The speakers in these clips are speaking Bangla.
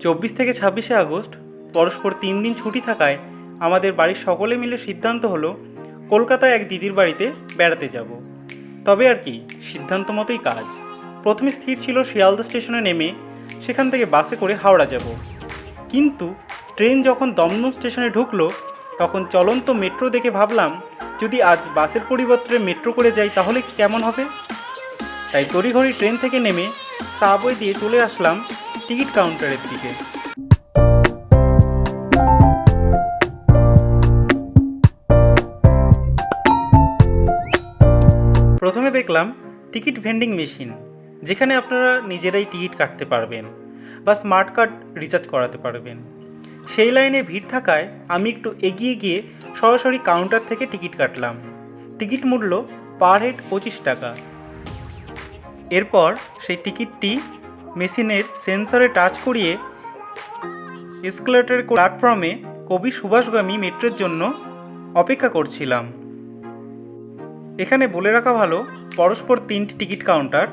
চব্বিশ থেকে ছাব্বিশে আগস্ট, পরস্পর তিন দিন ছুটি থাকায় আমাদের বাড়ির সকলে মিলে সিদ্ধান্ত হলো কলকাতায় এক দিদির বাড়িতে বেড়াতে যাব। তবে আর কি, সিদ্ধান্ত মতোই কাজ। প্রথমে স্থির ছিল শিয়ালদা স্টেশনে নেমে সেখান থেকে বাসে করে হাওড়া যাব। কিন্তু ট্রেন যখন দমদম স্টেশনে ঢুকলো, তখন চলন্ত মেট্রো দেখে ভাবলাম, যদি আজ বাসের পরিবর্তে মেট্রো করে যাই তাহলে কেমন হবে? তাই তড়িঘড়ি ট্রেন থেকে নেমে সাবওয়ে দিয়ে চলে আসলাম টিকিট কাউন্টারের দিকে। প্রথমে দেখলাম টিকিট ভেন্ডিং মেশিন, যেখানে আপনারা নিজেরাই টিকিট কাটতে পারবেন বা স্মার্ট কার্ড রিচার্জ করাতে পারবেন। সেই লাইনে ভিড় থাকায় আমি একটু এগিয়ে গিয়ে সরাসরি কাউন্টার থেকে টিকিট কাটলাম। টিকিট মূল্য পার হেড পঁচিশ টাকা। এরপর সেই টিকিটটি মেশিনের সেন্সরে টাচ করিয়ে এসকেলেটর প্ল্যাটফর্মে কবি সুভাষগামী মেট্রোর জন্য অপেক্ষা করছিলাম। এখানে বলে রাখা ভালো, পরস্পর তিনটি টিকিট কাউন্টার।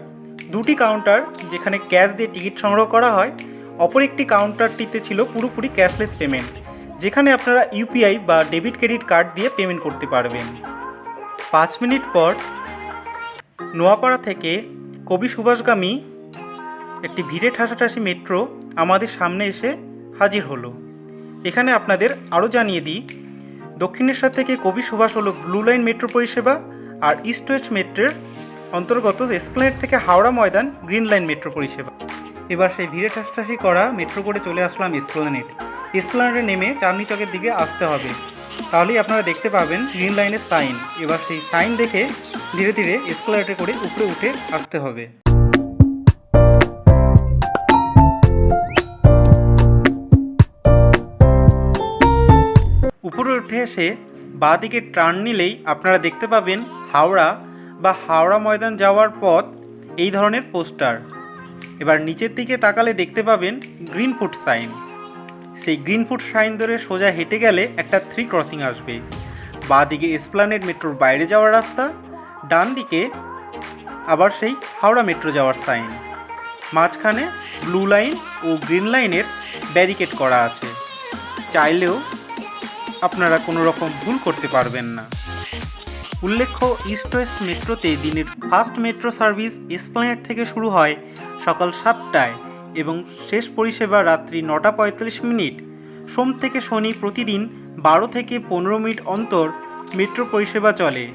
দুটি কাউন্টার যেখানে ক্যাশ দিয়ে টিকিট সংগ্রহ করা হয়, অপর একটি কাউন্টারটিতে ছিল পুরোপুরি ক্যাশলেস পেমেন্ট, যেখানে আপনারা ইউপিআই বা ডেবিট ক্রেডিট কার্ড দিয়ে পেমেন্ট করতে পারবেন। পাঁচ মিনিট পর নোয়াপাড়া থেকে কবি সুভাষগামী একটি ভিড়ে ঠাসাঠাসি মেট্রো আমাদের সামনে এসে হাজির হলো। এখানে আপনাদের আরও জানিয়ে দিই, দক্ষিণেশ্বর থেকে কবি সুভাষ হলো ব্লু লাইন মেট্রো পরিষেবা আর ইস্ট ওয়েস্ট মেট্রোর অন্তর্গত এসপ্লেনেট থেকে Howrah Maidan green line metro পরিষেবা। এবার সেই ভিড়ে ঠাসঠাসি করা মেট্রো করে চলে আসলাম এসপ্লেনেট এসপ্লেনেটে নেমে চাঁদনি চকের দিকে আসতে হবে। তাহলেই আপনারা দেখতে পাবেন গ্রিন লাইনের সাইন। এবার সেই সাইন দেখে ধীরে ধীরে এসকেলেটে করে উপরে উঠে আসতে হবে। উঠে এসে বাঁ দিকে টার্ন নিলেই আপনারা দেখতে পাবেন হাওড়া বা হাওড়া ময়দান যাওয়ার পথ এই ধরনের পোস্টার। এবার নিচের দিকে তাকালে দেখতে পাবেন গ্রিন ফুট সাইন। সেই গ্রিন ফুট সাইন ধরে সোজা হেঁটে গেলে একটা থ্রি ক্রসিং আসবে। বাঁ দিকে এসপ্লানেড মেট্রোর বাইরে যাওয়ার রাস্তা ডান দিকে আবার সেই হাওড়া মেট্রো যাওয়ার সাইন। মাঝখানে ব্লু লাইন ও গ্রিন লাইনের ব্যারিকেড করা আছে। চাইলেও আপনারা কোনো রকম ভুল করতে পারবেন না। উল্লেখ্য ইস্ট ওয়েস্ট মেট্রোতে দিনের ফার্স্ট মেট্রো সার্ভিস এসপ্লানেট থেকে শুরু হয় সকাল সাতটায় এবং শেষ পরিষেবা রাত্রি নটা পঁয়তাল্লিশ মিনিট। সোম থেকে শনি প্রতিদিন বারো থেকে পনেরো মিনিট অন্তর মেট্রো পরিষেবা চলে।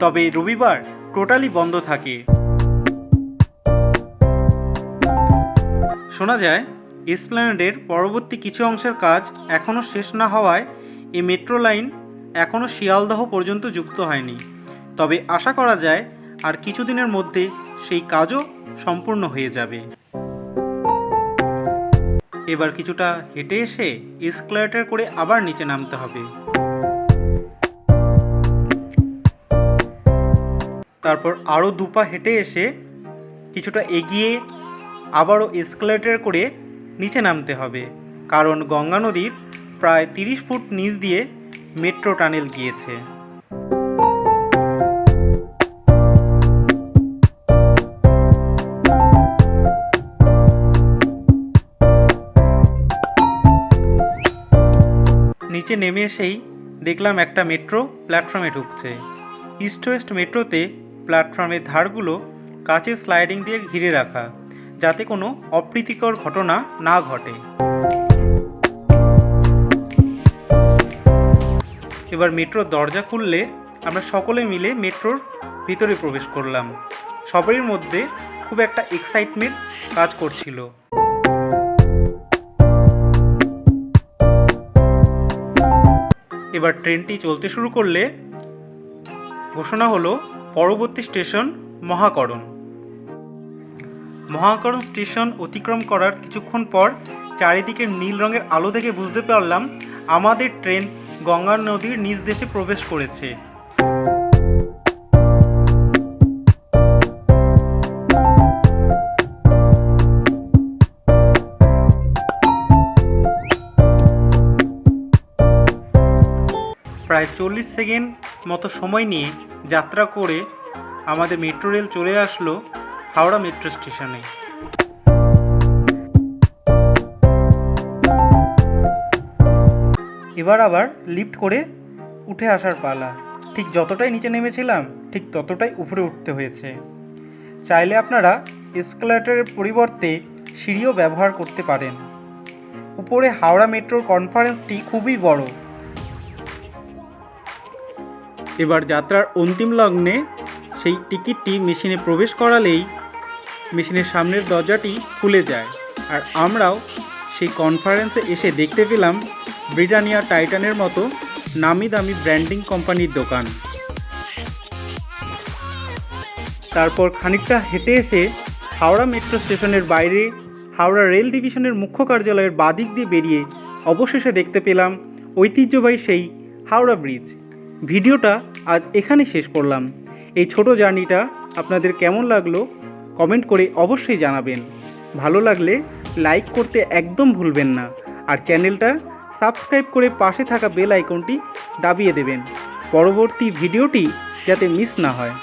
তবে রবিবার টোটালি বন্ধ থাকে। শোনা যায় এসপ্ল্যানেডের পরবর্তী কিছু অংশের কাজ এখনও শেষ না হওয়ায় এই মেট্রো লাইন এখনও শিয়ালদহ পর্যন্ত যুক্ত হয়নি। তবে আশা করা যায় আর কিছুদিনের মধ্যে সেই কাজও সম্পূর্ণ হয়ে যাবে। এবার কিছুটা হেঁটে এসে এসক্লেটার করে আবার নিচে নামতে হবে। তারপর আরও দুপা হেঁটে এসে কিছুটা এগিয়ে আবারও এসকেলেটর করে নিচে নামতে হবে। কারণ গঙ্গা নদীর প্রায় তিরিশ ফুট নিচ দিয়ে মেট্রো টানেল গিয়েছে। নিচে নেমে এসেই দেখলাম একটা মেট্রো প্ল্যাটফর্মে ঢুকছে। ইস্ট ওয়েস্ট মেট্রোতে প্ল্যাটফর্মের ধারগুলো কাচের স্লাইডিং দিয়ে ঘিরে রাখা, যাতে কোনো অপ্রীতিকর ঘটনা না ঘটে। এবার মেট্রোর দরজা খুললে আমরা সকলে মিলে মেট্রোর ভিতরে প্রবেশ করলাম। সবারই মধ্যে খুব একটা এক্সাইটমেন্ট কাজ করছিল। এবার ট্রেনটি চলতে শুরু করলে ঘোষণা হলো, পরবর্তী স্টেশন মহাকরণ। মহাকরণ স্টেশন অতিক্রম করার কিছুক্ষণ পর চারিদিকে নীল রঙের আলো দেখে বুঝতে পারলাম, আমাদের ট্রেন গঙ্গা নদীর নিজ দেশে প্রবেশ করেছে। প্রায় চল্লিশ সেকেন্ড মতো সময় নিয়ে যাত্রা করে আমাদের মেট্রো রেল চলে আসলো হাওড়া মেট্রো স্টেশনে। এবার আবার লিফট করে উঠে আসার পালা। ঠিক যতটাই নিচে নেমেছিলাম, ঠিক ততটাই উপরে উঠতে হয়েছে। চাইলে আপনারা এসকালেটরের পরিবর্তে সিঁড়িও ব্যবহার করতে পারেন। উপরে হাওড়া মেট্রোর কনফারেন্সটি খুবই বড়। এবার যাত্রার অন্তিম লগ্নে সেই টিকিটটি মেশিনে প্রবেশ করালেই মেশিনের সামনের দরজাটি খুলে যায়। আর আমরাও সেই কনফারেন্সে এসে দেখতে পেলাম ব্রিটানিয়া টাইটানের মতো নামি দামি ব্র্যান্ডিং কোম্পানির দোকান। তারপর খানিকটা হেঁটে এসে হাওড়া মেট্রো স্টেশনের বাইরে হাওড়া রেল ডিভিশনের মুখ্য কার্যালয়ের বাদিক দিয়ে বেরিয়ে অবশেষে দেখতে পেলাম ঐতিহ্যবাহী সেই হাওড়া ব্রিজ। ভিডিওটা আজ এখানে শেষ করলাম। এই ছোট জার্নিটা আপনাদের কেমন লাগল কমেন্ট করে অবশ্যই জানাবেন। ভালো লাগলে লাইক করতে একদম ভুলবেন না। আর চ্যানেলটা সাবস্ক্রাইব করে পাশে থাকা বেল আইকনটি দাবিয়ে দেবেন। পরবর্তী ভিডিওটি যাতে মিস না হয়।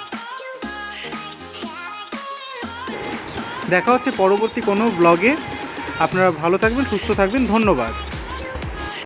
দেখা হচ্ছে পরবর্তী কোনো ব্লগে। আপনারা ভালো থাকবেন, সুস্থ থাকবেন। ধন্যবাদ।